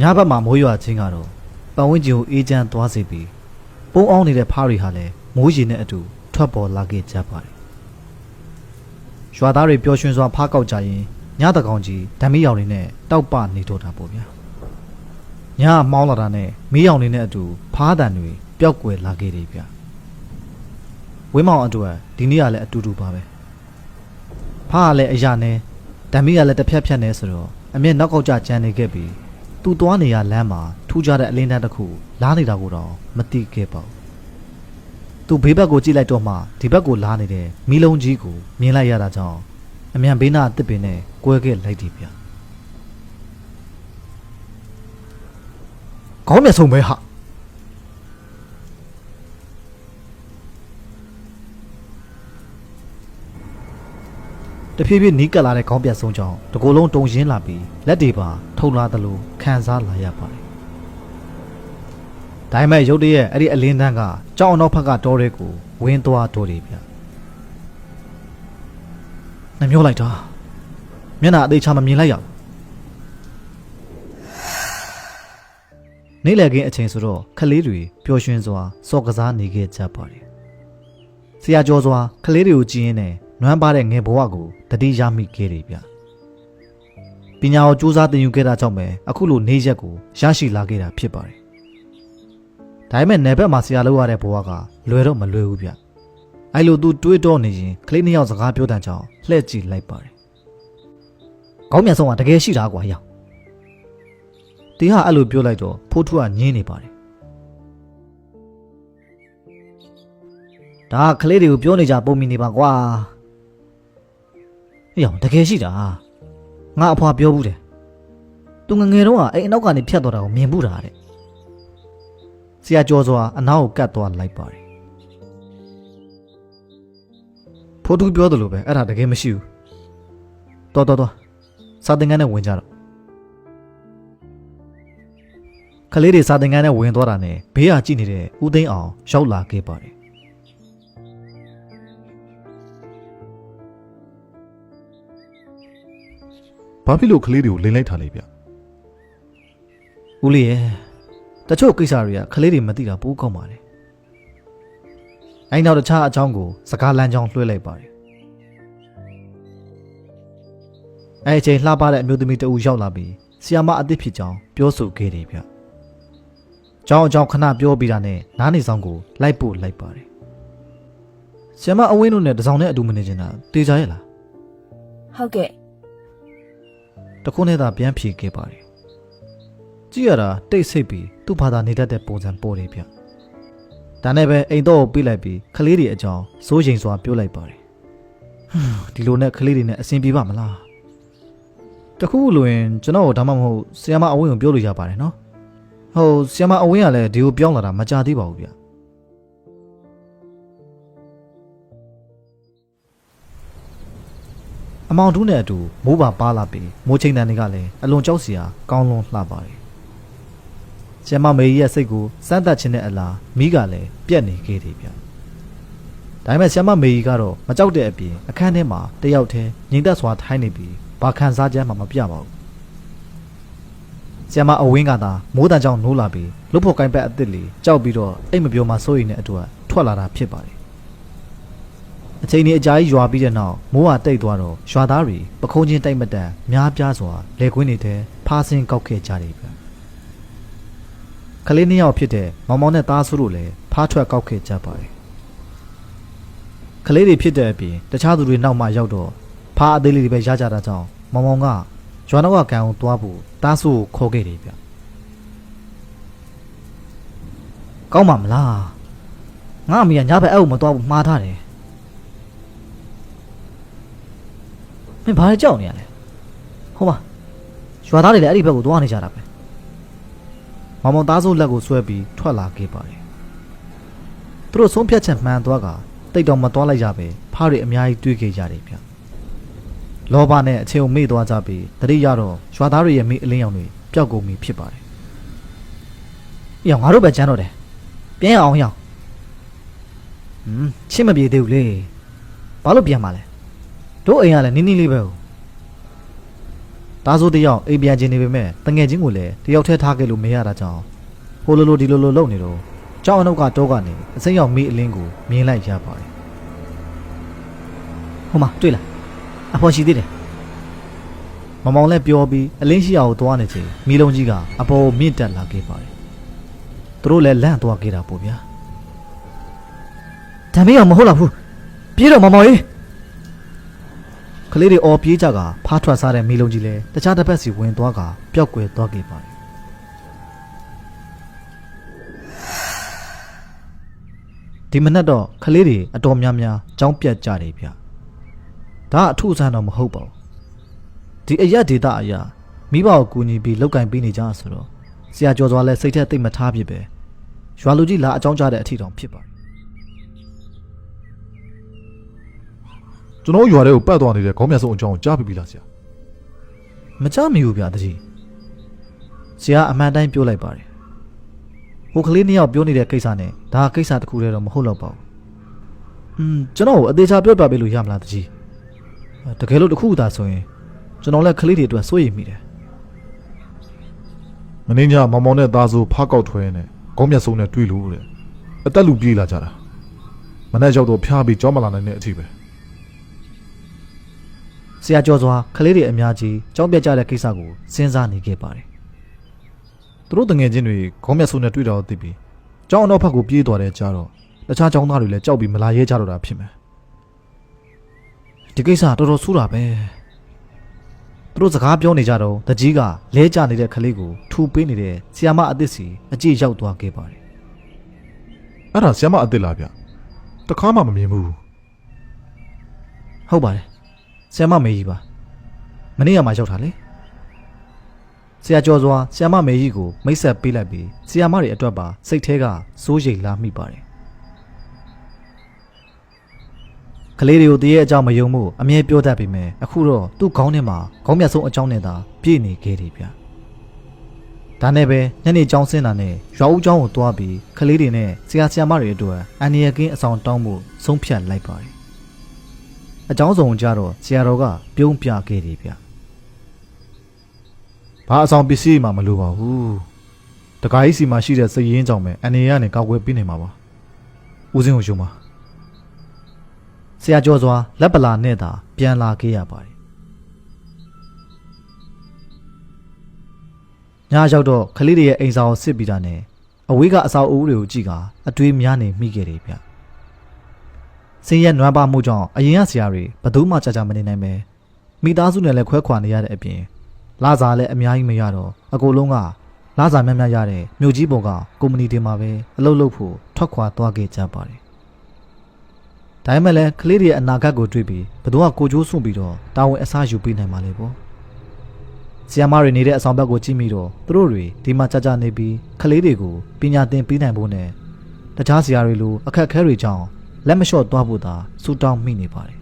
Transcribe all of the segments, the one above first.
ညဘက်မှာမိုးရွာခြင်းကတော့ပတ်ဝန်းကျင်ကိုအေးချမ်းသွားစေပြီးပုံအောင်နေတဲ့ဖားတွေဟာလည်းမိုးရေနဲ့အတူထွက်ပေါ်လာခဲ့ကြပါတယ်ရွာသားတွေပျော်ရွှင်စွာဖားကောက်ကြရင်ညတကောင်ကြီးဓာမီရောင်တွေနဲ့တောက်ပနေတော့တာပေါ့ဗျာညကမောင်းလာတာနဲ့မီးရောင်တွေနဲ့အတူဖားတန်တွေပျောက်ကွယ်လာခဲ့တယ်ဗျဝင်းမောင်အတွက်ဒီနေ့ကလည်းအတူတူပါပဲဖားကလည်းအရာနဲ့ဓာမီကလည်းတစ်ဖြတ်ဖြတ်နေဆိုတော့အမျက်နောက်ကောက်ကြကြံနေခဲ့ပြီး သူ့သွားနေရလမ်းမှာထူးခြားတဲ့အလင်းတန်းတစ်ခုလားနေတာကိုတော့မသိခဲ့ပါဘူးသူဘေးဘက်ကိုကြည့်လိုက်တော့မှဒီဘက်ကိုလားနေတဲ့မီးလုံးကြီးကိုမြင်လိုက်ရတာကြောင့်အမြန်ဘေးနာအစ်ပင်နဲ့ကွဲခဲ့လိုက်တယ်ဗျခေါင်းမျက်ဆုံးပဲဟာ တဖြည်းဖြည်းနီးကပ်လာတဲ့ခေါင်းပြတ်ဆုံးကြောင့်တကိုယ်လုံးတုံရင်းလာပြီးလက်တွေပါထုံလာသလိုခံစားလာရပါတယ်။ဒါပေမဲ့ရုတ်တရက်အဲ့ဒီအလင်းတန်းကကြောင်အနောက်ဘက်ကတောရဲကိုဝင်းသွားတော့တယ်ဗျ။နှမျောလိုက်တာမျက်နှာအသေးချာမမြင်လိုက်ရဘူး။နေ့လည်ခင်းအချိန်ဆိုတော့ခလေးတွေပျော်ရွှင်စွာစော့ကစားနေခဲ့ကြပါတယ်။ဆရာကျော်စွာခလေးတွေကိုကြည့်ရင်းနဲ့ နွမ်းပါတဲ့ငယ်ဘဝကိုတတိရမိခဲ့တယ်ဗျ။ပညာကိုစူးစမ်းသင်ယူခဲ့တာကြောင့်ပဲအခုလိုနေရက်ကိုရရှိလာခဲ့တာဖြစ်ပါတယ်။ဒါပေမဲ့နယ်ဘက်မှာဆရာလုပ်ရတဲ့ဘဝကလွယ်တော့မလွယ်ဘူးဗျ။အဲ့လိုသူတွေးတော့နေရင်ကလေးနှစ်ယောက်စကားပြောတဲ့ကြောင်လှည့်ကြည့်လိုက်ပါတယ်။ကောင်းမြတ်ဆုံးကတကယ်ရှိတာကွာရောက်။တီဟာအဲ့လိုပြောလိုက်တော့ဖိုးထုကညင်းနေပါတယ်။ဒါကကလေးတွေကိုပြောနေကြပုံမိနေပါကွာ။ အေးအောင်တကယ်ရှိတာ။ငါအဖွာပြောဘူးတယ်။သူငယ်ငယ်တော့ကအဲ့အနောက်ကနေဖြတ်သွားတာကိုမြင်ဘူးတာတဲ့။ဆရာကျော်စွာအနောက်ကိုကတ်သွားလိုက်ပါတယ်။ဖိုးထုပြောတယ်လို့ပဲအဲ့ဒါတကယ်မရှိဘူး။တော်တော်တော်စာသင်ခန်းနဲ့ဝင်ကြတော့ကလေးတွေစာသင်ခန်းနဲ့ဝင်သွားတာနဲ့ဘေးကကြည့်နေတဲ့ဦးသိန်းအောင်ရောက်လာခဲ့ပါတယ် ဘာဖြစ်လို့ကလေးတွေကိုလိန်လိုက်ထားလဲဗျဦးလေးရဲ့တချို့ကိစ္စတွေကကလေးတွေမသိတာပိုးကောင်းပါတယ်အဲ့နောက်တခြားအကြောင်းကိုစကားလမ်းကြောင်းလွှဲလိုက်ပါတယ်အဲ့အချိန်လှပတဲ့အမျိုးသမီးတဦးရောက်လာပြီးဆီယာမအသစ်ဖြစ်ကြောင်းပြောဆိုခဲ့တယ်ဗျ။ကြောင်းအကြောင်းခဏပြောပြီးတာနဲ့နားနေဆောင်ကိုလိုက်ပို့လိုက်ပါတယ်။ဆီယာမအဝင်းတို့နဲ့တစောင်းနဲ့အတူမနေချင်တာတေချာရဲ့လားဟုတ်ကဲ့။ တခုနဲ့သာပြန်ဖြေခဲ့ပါတယ်။ကြည့်ရတာတိတ်ဆိတ်ပြီးသူ့ဘာသာနေတတ်တဲ့ပုံစံပေါ်တယ်ဗျ။ဒါနဲ့ပဲအိမ်တော့ကိုပြေးလိုက်ပြီးကလေးတွေအကြောင်းစိုးရိမ်စွာပြောလိုက်ပါတယ်။ဟွန်းဒီလိုနဲ့ကလေးတွေနဲ့အဆင်ပြေပါမလား။တခုလိုရင်ကျွန်တော်ဒါမှမဟုတ်ဆီယမအဝင်းကိုပြောလို့ရပါတယ်နော်။ဟုတ်ဆီယမအဝင်းကလည်းဒီကိုပြောင်းလာတာမကြသေးပါဘူးဗျ။ အမောင်တူးနဲ့အတူမိုးပါပါလာပြီးမိုးချိန်တန်တွေကလည်းအလွန်ကြောက်စရာကောင်းလွန်လှပါတယ်။ဆီယမမေကြီးရဲ့စိတ်ကိုစမ်းသပ်ခြင်းနဲ့အလားမိကလည်းပြက်နေခဲ့တယ်ဗျ။ဒါပေမဲ့ဆီယမမေကြီးကတော့မကြောက်တဲ့အပြင်အခန်းထဲမှာတယောက်တည်းငြိမ်သက်စွာထိုင်နေပြီးဘာခံစားချက်မှမပြပါဘူး။ဆီယမအဝင်းကသာမိုးတန်ကြောင်နိုးလာပြီးလုတ်ဖို့ကိုင်းပက်အစ်စ်လေးကြောက်ပြီးတော့အိတ်မပြောမှစိုးရိမ်တဲ့အတွက်ထွက်လာတာဖြစ်ပါတယ်။ အချိန်ကြီးအကြာကြီးရွာပြီးတဲ့နောက်မိုးဟာတိတ်သွားတော့ရွာသားတွေပခုံးချင်းတိုက်မတန်များပြားစွာလေကွင်းတွေထဲဖားဆင်းကောက်ခဲ့ကြတယ်ဗျ။ကလေးနှစ်ယောက်ဖြစ်တဲ့မောင်မောင်နဲ့သားစုတို့လည်းဖားထွက်ကောက်ခဲ့ကြပါတယ်။ကလေးတွေဖြစ်တဲ့အပြင်တခြားသူတွေနောက်မှရောက်တော့ဖားအသေးလေးတွေပဲရကြတာကြောင့်မောင်မောင်ကရွာနောက်ကကန်ကိုသွားဖို့တားဆုကိုခေါ်ခဲ့တယ်ဗျကောင်းပါမလားငါအမေကညဘက်အဲ့ကိုမသွားဘူးမှားထားတယ် မင်းဘာလဲကြောက်နေရလဲဟုတ်ပါရွာသားတွေလည်းအဲ့ဒီဘက်ကိုသွားနေကြတာပဲမောင်မောင်သားဆုလက်ကိုဆွဲပြီးထွက်လာခဲ့ပါတယ်သူတို့ဆုံးဖြတ်ချက်မှန်သွားကတိတ်တော့မသွားလိုက်ရပဲဖားတွေအများကြီးတွေးခဲ့ကြတယ်ဗျလောဘနဲ့အချိန်ကိုမေ့သွားကြပြီးတတိရတော့ရွာသားတွေရဲ့မိအလင်းရောင်တွေပျောက်ကုန်ပြီဖြစ်ပါတယ်။အေးအောင်ငါတို့ပဲကျန်းတော့တယ်။ပြန်ရအောင်ရအောင်။ဟွန်းချစ်မပြေသေးဘူးလေ။ဘာလို့ပြန်มาလဲ။ တို့အိမ်ကလည်းနင်းနင်းလေးပဲ။တဒါဆိုတယောက်အိမ်ပြန်ခြင်းနေပေမဲ့တငယ်ချင်းကိုလည်းတယောက်တည်းထားခဲ့လို့မရတာကြောင့်ဟိုလိုလိုဒီလိုလိုလုပ်နေတော့ကြောက်အနှုတ်ကတော့ကနေအစိမ်းရောက်မိအလင်းကိုမြင်လိုက်ရပါတယ်ဟိုမှာတွေ့လားအဖေါ်ရှိသေးတယ်မမောင်လည်းပြောပြီးအလင်းရှိအောင်သွားနေချိန်မိလုံးကြီးကအပေါ်ကိုမြင့်တက်လာခဲ့ပါတယ်သူတို့လည်းလန့်သွားခဲ့တာပေါ့ဗျာဒါမင်းအောင်မဟုတ်လားဘူးပြေးတော့မမောင်ကြီးက လေးတွေအော်ပြေးကြကဖားထွက်စားတဲ့မိလုံးကြီးလည်းတခြားတစ်ဖက်စီဝင်သွားကပျောက်ကွယ်သွားခဲ့ပါတယ်ဒီမနက်တော့ကလေးတွေအတော်များများကြောင်းပြတ်ကြတယ်ဗျဒါအထုဆန်းတော့မဟုတ်ပါဘူးဒီအရက်ဒေတာအရာမိဘကိုကူညီပြီးလောက်ကင်ပေးနေကြဆိုတော့ဆရာကျော်စွာလည်းစိတ်ထက်သိပ်မထားဖြစ်ပဲရွာလူကြီးလာအကြောင်းကြားတဲ့အထီတောင်ဖြစ်ပါတယ် ကျွန်တော်ရွာထဲကိုပတ်သွားနေတဲ့ခေါင်းမြတ်ဆုံးအကြောင်းကိုကြားပြီးပြီလားဆရာမကြမီဘူးဗျာတကြီးဆရာအမှန်တိုင်းပြောလိုက်ပါတယ်ဟိုကလေးနှစ်ယောက်ပြောနေတဲ့ကိစ္စနဲ့ဒါကိစ္စတစ်ခုတည်းတော့မဟုတ်တော့ပါဘူးอืมကျွန်တော်ကိုအသေးချာပြောပြပေးလို့ရမလားတကြီးတကယ်လို့တစ်ခုသာဆိုရင်ကျွန်တော်လည်းကလေးတွေအတွက်စိုးရိမ်မိတယ်မင်းညမောင်မောင်နဲ့သားဆိုဖားကောက်ထွဲနေခေါင်းမြတ်ဆုံးနဲ့တွေ့လို့တဲ့အသက်လူပြေးလာကြတာမနေ့ရောက်တော့ဖျားပြီးကြောမလာနိုင်တဲ့အထိပဲ ဆရာကျော်စွာကလေးတွေအများကြီးကြောင်းပြတ်ကြတဲ့ကိစ္စကိုစဉ်းစားနေခဲ့ပါတယ်သူတို့တငယ်ချင်းတွေခေါင်းမြတ်ဆုံးနဲ့တွေ့တော့သိပြီးကြောင်းအနောက်ဘက်ကိုပြေးသွားတယ်ကြားတော့တခြားကျောင်းသားတွေလည်းကြောက်ပြီးမလာရဲကြတော့တာဖြစ်မယ်ဒီကိစ္စတော်တော်ဆိုးတာပဲသူတို့စကားပြောနေကြတော့တကြီးကလဲကျနေတဲ့ကလေးကိုထူပေးနေတဲ့ဆီယာမအသစ်စီအကြည့်ရောက်သွားခဲ့ပါတယ်အဲ့ဒါဆရာမအစ်စ်လားဗျတခါမှမမြင်ဘူးဟုတ်ပါတယ် ဆ iam မမေကြီးပါမနေ့ကမှရောက်တာလေဆရာကျော်စွာဆ iam မမေကြီးကိုမိတ်ဆက်ပေးလိုက်ပြီးဆရာမတွေအတွက်ပါစိတ်แท้ကစိုးရိမ်လာမိပါတယ်ကလေးတွေကိုတရေအကြောင်းမယုံမှုအမြဲပြောတတ်ပေမဲ့အခုတော့သူ့ခေါင်းထဲမှာခေါင်းမြတ်ဆုံးအကြောင်းနဲ့သာပြည့်နေခဲ့တယ်ဗျဒါနဲ့ပဲညနေကျောင်းဆင်းတာနဲ့ရွာဦးကျောင်းကိုတွားပြီးကလေးတွေနဲ့ဆရာဆရာမတွေအတွက်အန်နီယကင်းအဆောင်တောင်းမှုဆုံးဖြတ်လိုက်ပါတယ် အကြောင်းစုံကြတော့ဆရာတော်ကပြုံးပြခဲ့တယ်ဗျဘာအဆောင်ပစ္စည်းမှမလိုပါဘူးတခါကြီးစီမှာရှိတဲ့စည်ရင်းကြောင့်ပဲအနေရကနေကောက်ွယ်ပေးနေမှာပါဦးစင်းကိုယူမှာဆရာကျော်စွာလက်ပလာနဲ့သာပြန်လာခဲ့ရပါတယ်ညရောက်တော့ခလေးတွေရဲ့အိမ်စာကိုစစ်ပြီးတာနဲ့အဝေးကအစာအိုးတွေကိုကြည့်ကအတွေးများနေမိခဲ့တယ်ဗျ စင်းရဲ့နွမ်းပါမှုကြောင့်အရင်ကဆရာတွေဘယ်သူမှကြာကြာမနေနိုင်ပဲမိသားစုနဲ့လည်းခွဲခွာနေရတဲ့အပြင်လာစာလည်းအများကြီးမရတော့အကိုလုံးကလာစာများများရတဲ့မြို့ကြီးပေါ်ကကုမ္ပဏီတွေမှာပဲအလုပ်လုပ်ဖို့ထွက်ခွာသွားခဲ့ကြပါတယ်ဒါပေမဲ့လည်းကလေးတွေရဲ့အနာဂတ်ကိုတွေးပြီးဘယ်သူကကိုကြိုးစွန့်ပြီးတော့တာဝန်အစားယူပေးနိုင်မှာလဲပေါ့ဆီယမတွေနေတဲ့အဆောင်ဘက်ကိုကြည့်မိတော့သူတို့တွေဒီမှာကြာကြာနေပြီးကလေးတွေကိုပညာသင်ပေးနိုင်ဖို့နဲ့တခြားဆရာတွေလိုအခက်အခဲတွေကြောင့် လက်မလျှော့သွားဖို့သာစူတောင်းမိနေပါတယ်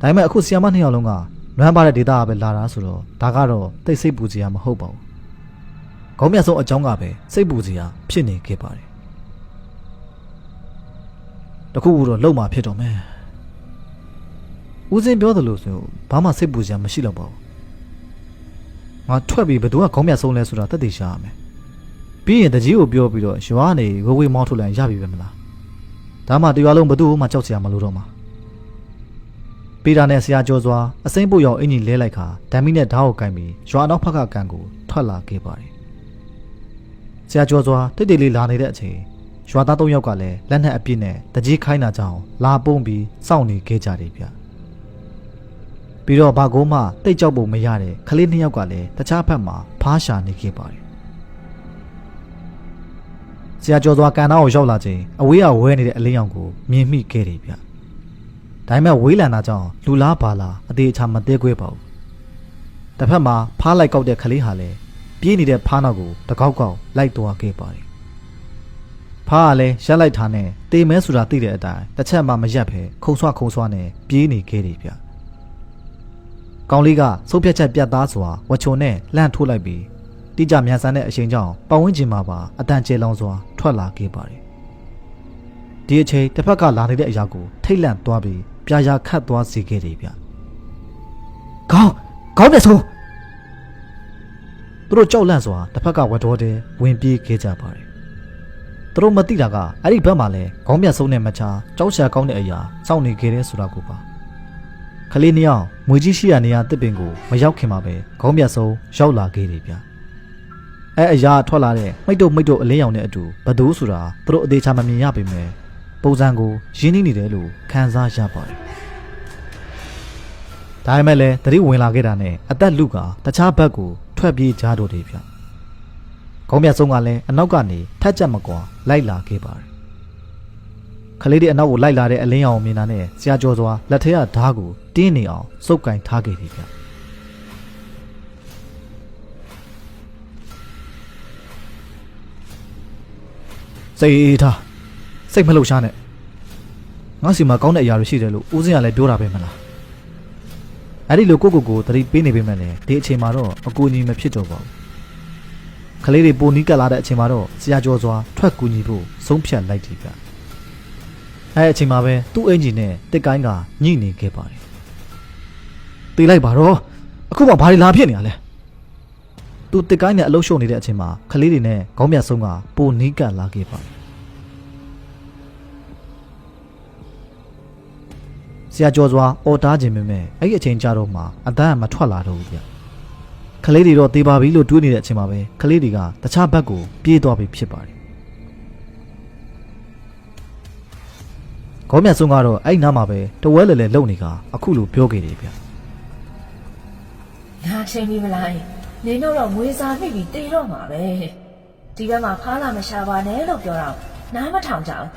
ဒါပေမဲ့အခုဆီယမနှစ်ယောက်လုံးကနွမ်းပါတဲ့ဒေတာကပဲလာတာဆိုတော့ဒါကတော့တိတ်စိတ်ပူစရာမဟုတ်ပါဘူးခေါင်းမြတ်ဆုံးအကြောင်းကပဲစိတ်ပူစရာဖြစ်နေခဲ့ပါတယ်တခုခုတော့လုံမှာဖြစ်တော့မယ်ဦးစင်းပြောသလိုဆိုဘာမှစိတ်ပူစရာမရှိတော့ပါဘူးငါထွက်ပြီးဘယ်သူကခေါင်းမြတ်ဆုံးလဲဆိုတာတက်တည်ရှာရမယ်ပြီးရင်တကြီးကိုပြောပြီးတော့ရွာနေဝေဝေမောင်းထုတ်လိုက်ရပြီပဲမလား ဒါမှတရားလုံးဘယ်သူမှကြောက်စရာမလိုတော့မှာပေတာနဲ့ဆရာကျော်စွာအစိမ့်ပုတ်ရောက်အင်ကြီးလဲလိုက်ခါဓာမီနဲ့ဓာတ်ကိုကင်ပြီးရွာနောက်ဖက်ကကန်ကိုထွက်လာခဲ့ပါတယ်ဆရာကျော်စွာတိတ်တိတ်လေးလာနေတဲ့အချိန်ရွာသား၃ယောက်ကလည်းလက်နက်အပြည့်နဲ့တကြီးခိုင်းတာကြောင့်လာပုံးပြီးစောင့်နေခဲ့ကြတယ်ဗျပြီးတော့ဘာကုန်းမှတိတ်ကြောက်ပုံမရတဲ့ကလေးနှစ်ယောက်ကလည်းတခြားဘက်မှာဖားရှာနေခဲ့ပါတယ် ဆရာကျော်စွာကန်သားကိုရောက်လာချိန်အဝေးကဝဲနေတဲ့အလင်းရောင်ကိုမြင်မိခဲ့တယ်ဗျဒါပေမဲ့ဝေးလန်တာကြောင့်လူလားပါလားအသေးအချာမသေးခွဲပါဘူးတစ်ဖက်မှာဖားလိုက်ကောက်တဲ့ကလေးဟာလည်းပြေးနေတဲ့ဖားနောက်ကိုတကောက်ကောက်လိုက်သွားခဲ့ပါတယ်ဖားကလည်းရက်လိုက်တာနဲ့တေမဲဆိုတာသိတဲ့အတိုင်းတစ်ချက်မှမရက်ဖဲခုံဆွခုံဆွနဲ့ပြေးနေခဲ့တယ်ဗျ။ကောင်လေးကစုပ်ဖြတ်ချက်ပြတ်သားစွာဝချုံနဲ့လှန့်ထိုးလိုက်ပြီးတိကျမြန်ဆန်တဲ့အချိန်ကြောင့်ပတ်ဝန်းကျင်မှာပါအတန်ကျဲလောင်စွာ ထွက်လာခဲ့ပါတယ်။ဒီအချိန်တစ်ဖက်ကလာနေတဲ့အရာကိုထိတ်လန့်သွားပြီးပြာရာခတ်သွားစေခဲ့တယ်ဗျ။ခေါင်းခေါင်းပြဆိုးသူတို့ကြောက်လန့်စွာတစ်ဖက်ကဝတ်တော်တဲ့ဝင်ပြေးခဲ့ကြပါတယ်သူတို့မသိတာကအဲ့ဒီဘက်မှာလဲခေါင်းပြတ်ဆုံးတဲ့မချာကြောက်ရှာကောင်းတဲ့အရာစောင့်နေခဲ့တဲ့ဆိုတာကိုပါခလေးနှစ်ယောက်မွေကြီးရှိရာနေရာတစ်ပင်ကိုမရောက်ခင်မှာပဲခေါင်းပြတ်ဆုံးရောက်လာခဲ့တယ်ဗျ အဲအရာထွက်လာတဲ့မိတ်တို့မိတ်တို့အလင်းရောင်တဲ့အတူဘသူဆိုတာသူတို့အသေးချာမမြင်ရပေမဲ့ပုံစံကိုရင်းနှီးနေတယ်လို့ခံစားရပါတယ်ဒါပေမဲ့လည်းတတိဝင်လာခဲ့တာနဲ့အသက်လူကတခြားဘက်ကိုထွက်ပြေးကြတော့တယ်ဗျ။ခေါင်းမြတ်ဆုံးကလည်းအနောက်ကနေထက်ချက်မကွာလိုက်လာခဲ့ပါတယ်။ခလေးတွေအနောက်ကိုလိုက်လာတဲ့အလင်းရောင်မြင်တာနဲ့ဆရာကျော်စွာလက်ထက်ကဓားကိုတင်းနေအောင်စုပ်ကင်ထားခဲ့တယ်ဗျ။ စိတ်အေးထားစိတ်မလှုပ်ရှားနဲ့ငါစီမှာကောင်းတဲ့အရာတွေရှိတယ်လို့ဦးစင်းကလည်းပြောတာပဲမလား။အဲ့ဒီလိုကိုကိုကိုသတိပေးနေပေမဲ့လည်းဒီအချိန်မှာတော့အကူအညီမဖြစ်တော့ပါဘူး။ကလေးတွေပိုနီးကပ်လာတဲ့အချိန်မှာတော့ဆရာကျော်စွာထွက်ကူညီဖို့ဆုံးဖြတ်လိုက်တယ်ဗျ။အဲ့အချိန်မှာပဲသူ့အင်ဂျင်နဲ့တစ်ကိုင်းကညှိနေခဲ့ပါတယ်။တေးလိုက်ပါတော့အခုမှဘာတွေလာဖြစ်နေရလဲ။ သူတစ်ကိုင်းနဲ့အလုရှုံနေတဲ့အချိန်မှာကလေးတွေနဲ့ခေါင်းမြတ်ဆုံးကပိုနီးကပ်လာခဲ့ပါတယ်။ဆရာကျော်စွာအော်တားခြင်းပဲမဲ့အဲ့ဒီအချိန်ကြာတော့မှအတန်းကမထွက်လာတော့ဘူးဗျ။ကလေးတွေတော့တေးပါပြီလို့တွေးနေတဲ့အချိန်မှာပဲကလေးတွေကတခြားဘက်ကိုပြေးသွားပြီဖြစ်ပါတယ်။ခေါင်းမြတ်ဆုံးကတော့အဲ့ဒီနားမှာပဲတဝဲလဲလဲလုံနေကအခုလိုပြောခဲ့တယ်ဗျ။ငါချိန်ပြီးမလား နင်တို့တော့ငွေစာမိပြီးတေတော့မှာပဲဒီဘက်မှာဖားလာမရှာပါနဲ့လို့ပြောတော့နားမထောင်ကြအောင်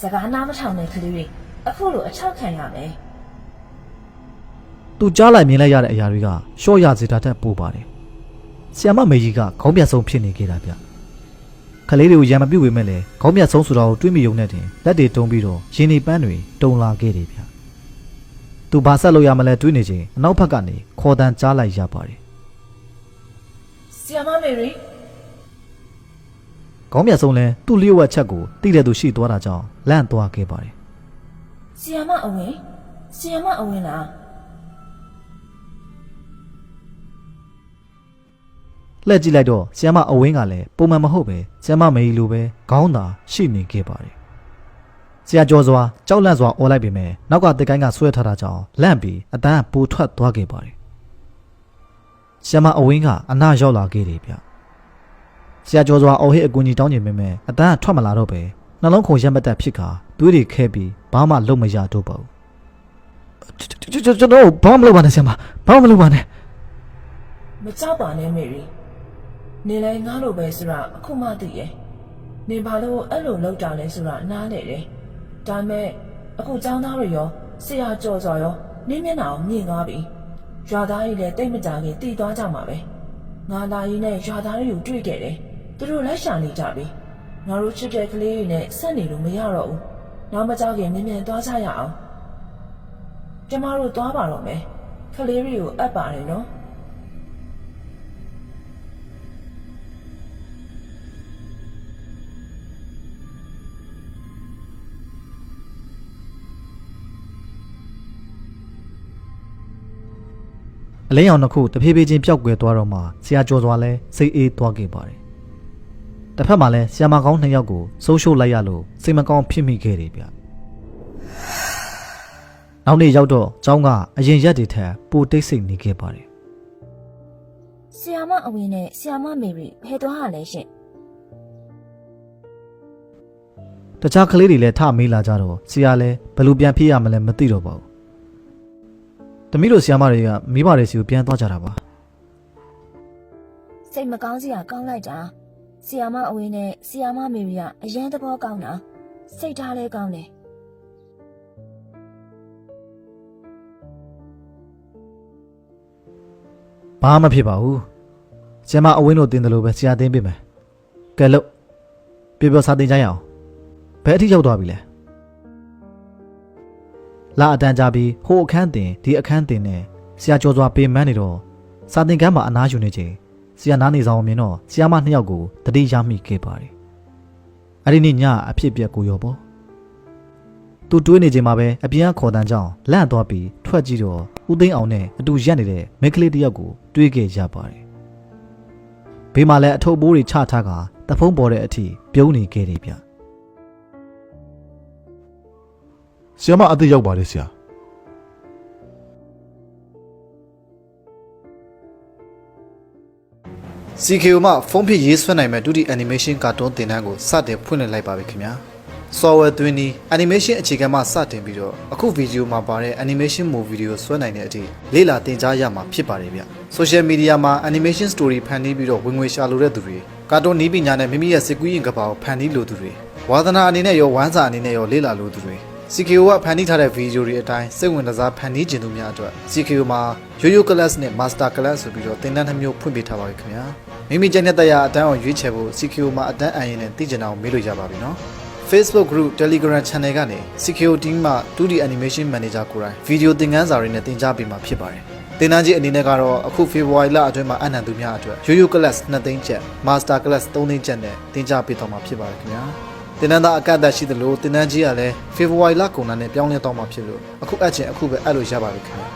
စကားနားမထောင်တဲ့ကလေးတွေအခုလိုအချောက်ခံရမယ်သူကြားလိုက်မြင်လိုက်ရတဲ့အရာတွေကရှော့ရစေတာတက်ပို့ပါတယ်။ဆီယမမေကြီးကခေါင်းပြတ်ဆုံးဖြစ်နေခဲ့တာဗျ။ခလေးတွေကိုရံမပြုတ်ဝေမဲ့လေခေါင်းပြတ်ဆုံးဆိုတာကိုတွေးမိုံနဲ့တင်လက်တွေတုံးပြီးတော့ရင်နေပန်းတွေတုံလာခဲ့တယ်ဗျ။သူဘာဆက်လို့ရမလဲတွေးနေချင်းအနောက်ဘက်ကနေခေါ်တန်ကြားလိုက်ရပါတယ် ဆီယမမေရီ။ခေါင်းပြတ်ဆုံးလဲသူ့လျှို့ဝှက်ချက်ကိုတိတဲ့သူရှိသွားတာကြောင့်လန့်သွားခဲ့ပါတယ်ဆီယမအဝင်ဆီယမအဝင်လား။လှည့်ကြည့်လိုက်တော့ဆီယမအဝင်းကလည်းပုံမှန်မဟုတ်ပဲဆီယမမေကြီးလိုပဲခေါင်းသာရှိနေခဲ့ပါတယ်။ဆရာကျော်စွာကြောက်လန့်စွာអော်လိုက်ပေမဲ့နောက်ကတစ်ကိုင်းကဆွဲထားတာကြောင့်လန့်ပြီးအတန်းကပိုထွက်သွားခဲ့ပါတယ်။ ဆရာမအဝင်းကအနာရောက်လာခဲ့တယ်ဗျ။ဆရာကျော်စွာအော်ဟစ်အကူကြီးတောင်းကျင်ပေမဲ့အတန်းကထွက်မလာတော့ပဲနှလုံးခုန်ရက်မတက်ဖြစ်ခါတွေးတွေခဲပြီးဘာမှလုပ်မရတော့ပါဘူး။ကျွန်တော်ကျွန်တော်ဘာမှမလုပ်ပါနဲ့ဆရာမဘာမှမလုပ်ပါနဲ့မကြောက်ပါနဲ့မေရီနင်လည်းငါလိုပဲဆိုတာအခုမှသိရဲ့နင်ဘာလို့အဲ့လိုလောက်တာလဲဆိုတာနားလေတယ်ဒါပေမဲ့အခုចောင်းသားတွေရောဆရာကြော်စော်ရောနင်းမျက်နှာကိုမြင်သွားပြီ ရွာသားကြီးလည်းတိတ်မကြခင်တည်သွားကြမှာပဲငါလာရင်းနဲ့ရွာသားတွေကိုတွေ့ခဲ့တယ်သူတို့လက်ရှာနေကြပြီငါတို့ချစ်တဲ့ကလေးတွေနဲ့ဆက်နေလို့မရတော့ဘူးနောက်မကြောက်ခင်မြင်မြန်သွားကြရအောင်ကျမတို့သွားပါတော့မယ်ကလေးတွေကိုအပ်ပါတယ်နော် အလင်းရောင်တစ်ခုတဖြည်းဖြည်းချင်းပျောက်ကွယ်သွားတော့မှဆရာကျော်စွာလဲစိတ်အေးသွားခဲ့ပါတယ်။တစ်ဖက်မှာလဲဆရာမကောင်းနှစ်ယောက်ကိုဆုံးရှုံးလိုက်ရလို့စိတ်မကောင်းဖြစ်မိခဲ့တယ်ဗျ။နောက်နေ့ရောက်တော့ကျောင်းကအရင်ရက်တွေထက်ပိုတိတ်ဆိတ်နေခဲ့ပါတယ်ဆီယာမအဝင်းနဲ့ဆီယာမမေရီဖယ်သွားရလဲရှင်။တခြားကလေးတွေလည်းထမေးလာကြတော့ဆရာလဲဘယ်လိုပြန်ဖြစ်ရမလဲမသိတော့ပါဘူး။ တမီးတို့ဆရာမတွေကမိဘတွေစီကိုပြန်သွားကြတာပါစိတ်မကောင်းစရာကောင်းလိုက်တာဆီယာမအဝင်းနဲ့ဆီယာမမေရီကအရန်သဘောကောင်းတာစိတ်ထားလဲကောင်းတယ်။ဘာမှမဖြစ်ပါဘူး။ဆရာမအဝင်းတို့တင်တယ်လို့ပဲဆရာတင်ပေးမယ်။ကဲလို့ပြောပြောစားတင်ကြရအောင်။ဘယ်အထိရောက်သွားပြီလဲ။ လာအတန်းကြပြီးဟိုအခန်းတင်ဒီအခန်းတင်နဲ့ဆရာကျော်စွာပေးမန်းနေတော့စာတင်ကမ်းမှာအနားယူနေချိန်ဆရာနားနေဆောင်မြင်တော့ဆရာမနှစ်ယောက်ကိုတတိရမိခဲ့ပါတယ်။အဲ့ဒီနေ့ညအဖြစ်ပြက်ကိုရောပေါ့။သူတွေးနေချိန်မှာပဲအပြင်ကခေါ်တန်းကြောင်းလန့်သွားပြီးထွက်ကြည့်တော့ဦးသိန်းအောင်နဲ့အတူရက်နေတဲ့မိန်းကလေးတစ်ယောက်ကိုတွေးခဲ့ရပါတယ်။ဘေးမှာလည်းအထုပ်ပိုးတွေချထားကတဖုံးပေါ်တဲ့အထိပြုံးနေခဲ့တယ်ဗျ ဆီယမအသက်ရောက်ပါတယ်ဆရာ CKO မှဖုန်းဖြစ်ရေးဆွဲနိုင်မဲ့ဒုတိ animation ကာတွန်းတင်တန်းကိုစတင်ဖွင့်လှစ်လိုက်ပါပြီခင်ဗျာ software သွင်းပြီး animation အခြေခံမှစတင်ပြီးတော့အခုဗီဒီယိုမှာပါတဲ့ animation move video ဆွဲနိုင်တဲ့အထိလေ့လာသင်ကြားရမှာဖြစ်ပါတယ်ဗျ social media မှာ animation story ဖန်တီးပြီးတော့ဝင်ငွေရှာလိုတဲ့သူတွေကာတွန်းနီးပညာနဲ့မိမိရဲ့စိတ်ကူးရင်ကဘာကိုဖန်တီးလိုသူတွေဝါသနာအနေနဲ့ရောဝမ်းစာအနေနဲ့ရောလေ့လာလိုသူတွေ CKO ကဖန်တီးထားတဲ့ဗီဒီယိုတွေအတိုင်းစိတ်ဝင်စားဖန်တီးခြင်းသူများအတွက် CKO မှာ Yo-Yo Class နဲ့ Master Class ဆိုပြီးတော့သင်တန်းတစ်မျိုးဖွင့်ပေးထားပါပြီခင်ဗျာမိမိကျန်တဲ့တရားအတန်းအောင်ရွေးချယ်ဖို့ CKO မှာအတန်းအရင်နဲ့သိကျင်အောင်မေးလို့ရပါပြီနော် Facebook Group Telegram Channel ကနေ CKO Team မှ 2D Animation Manager ကိုယ်တိုင်ဗီဒီယိုသင်ခန်းစာတွေနဲ့သင်ကြားပေးမှာဖြစ်ပါတယ်သင်တန်းကြီးအနေနဲ့ကတော့အခု February လအတွင်းမှာအနံသူများအတွက် Yo-Yo Class 2သိန်းကျပ် Master Class 3သိန်းကျပ်နဲ့သင်ကြားပေးတော့မှာဖြစ်ပါတယ်ခင်ဗျာ တင်နန်းသားအကန့်အသတ်ရှိသလိုတင်နန်းကြီးကလည်းဖေဖော်ဝါရီလကုန်တာနဲ့ပြောင်းလဲတော့မှာဖြစ်လို့အခုအပ်ချင်အခုပဲအပ်လို့ရပါပြီခင်ဗျာ